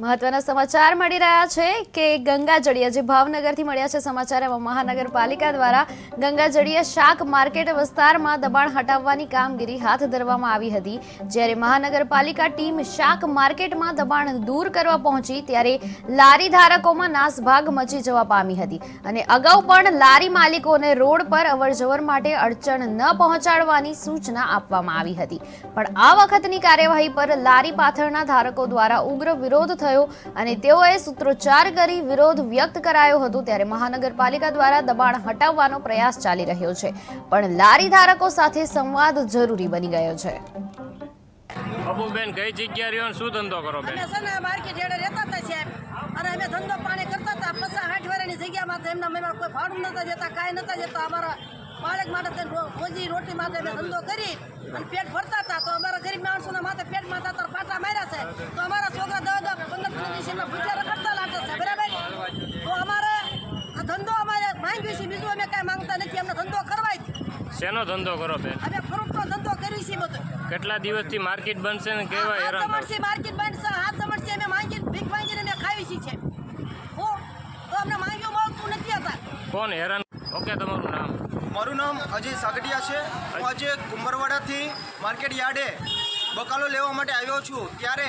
મહત્વના સમાચાર મળી રહ્યા છે કે ગંગાજળીય જે ભાવનગરથી મળ્યા છે સમાચાર એમાં મહાનગરપાલિકા દ્વારા ગંગાજળીય શાક માર્કેટ વિસ્તારમાં દબાણ હટાવવાની કામગીરી હાથ ધરવામાં આવી હતી. જ્યારે મહાનગરપાલિકા ટીમ શાક માર્કેટમાં દબાણ દૂર કરવા પહોંચી, ત્યારે લારી ધારકોમાં નાસભાગ મચી જવા પામી હતી. અને અગાઉ પણ લારી માલિકોને રોડ પર અવરજવર માટે અડચણ ન પહોંચાડવાની સૂચના આપવામાં આવી હતી. પણ આ વખતની કાર્યવાહી પર લારી પાથરના ધારકો દ્વારા ઉગ્ર વિરોધ થયો અને તેઓએ સૂત્રોચ્ચાર કરી વિરોધ વ્યક્ત કરાયો હતો ત્યારે મહાનગરપાલિકા દ્વારા દબાણ હટાવવાનો પ્રયાસ ચાલી રહ્યો છે. પણ લારી ધારકો સાથે સંવાદ જરૂરી બની ગયો છે. અબુબેન કઈ જગ્યા રહ્યો શું ધંધો કરો બેન? અમે છે માર્કેટ હેડે રહેતા હતા સાહેબ. અને અમે ધંધો પાણી કરતા હતા. પચાસ આઠ વર્ષની જગ્યામાં એમના મેં કોઈ ભાડું નતા જતા કાંઈ નતા જતા અમારા બાળક માટે રોજી રોટી માટે અમે ધંધો કરી અને પેટ ભરતા હતા. તો અમારા ગરીબ માણસોના માથે પેટમાં તાતર પાટા માર્યા છે. તો અમારા છોકરા દસ દસ પંદર દિવસમાં રખડતા લાગે છે બરાબર? તો અમારે આ ધંધો અમારે માંગ્યું છે બીજું અમે કાંઈ માંગતા નથી અમને ધંધો કરવાય શેનો ધંધો કરો બેન અમે ફ્રૂટનો ધંધો કરી છે બધું. કેટલા દિવસથી માર્કેટ બનશે ને કેવા હેરાન માર્કેટ બંધ છે હાથ સમજશે અમે માંગી ભીખ માંગીને અમે ખાવી છે. હો તો અમને માંગ્યું મળતું નથી હતા કોણ હેરાન? ઓકે તમારું નામ? મારું નામ અજય સાગડિયા છે. હું આજે કુંભરવાડાથી માર્કેટ યાર્ડે બકાલો લેવા માટે આવ્યો છું. ત્યારે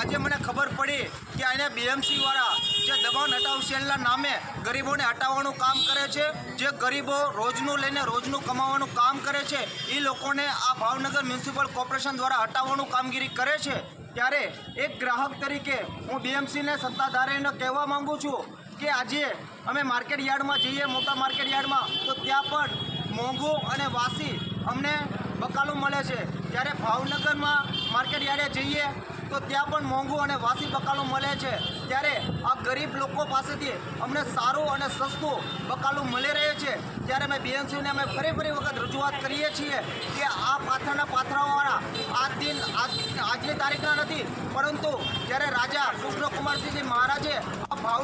આજે મને ખબર પડી કે અહીંયા બીએમસી વાળા જે દબાણ હટાવ સેલના નામે ગરીબોને હટાવવાનું કામ કરે છે. જે ગરીબો રોજનું લઈને રોજનું કમાવાનું કામ કરે છે એ લોકોને આ ભાવનગર મ્યુનિસિપલ કોર્પોરેશન દ્વારા હટાવવાનું કામગીરી કરે છે. ત્યારે એક ગ્રાહક તરીકે હું બીએમસીને સત્તાધારીને કહેવા માગું છું કે આજે અમે માર્કેટ યાર્ડમાં જઈએ, મોટા માર્કેટ યાર્ડમાં, તો ત્યાં પણ મોંઘું અને વાસી અમને બકાલું મળે છે. જ્યારે ભાવનગરમાં માર્કેટ યાર્ડે જઈએ તો ત્યાં પણ મોંઘું અને વાસી બકાલું મળે છે. ત્યારે આ ગરીબ લોકો પાસેથી અમને સારું અને સસ્તું બકાલું મળી રહે છે. ત્યારે અમે બીએમસીને અમે ફરી ફરી વખત રજૂઆત કરીએ છીએ કે આ પાથરના પાથરાવાળા આ દિન આજ આજની તારીખના નથી. પરંતુ જ્યારે રાજા કૃષ્ણકુમારસિંહજી મહારાજે આ ભાવ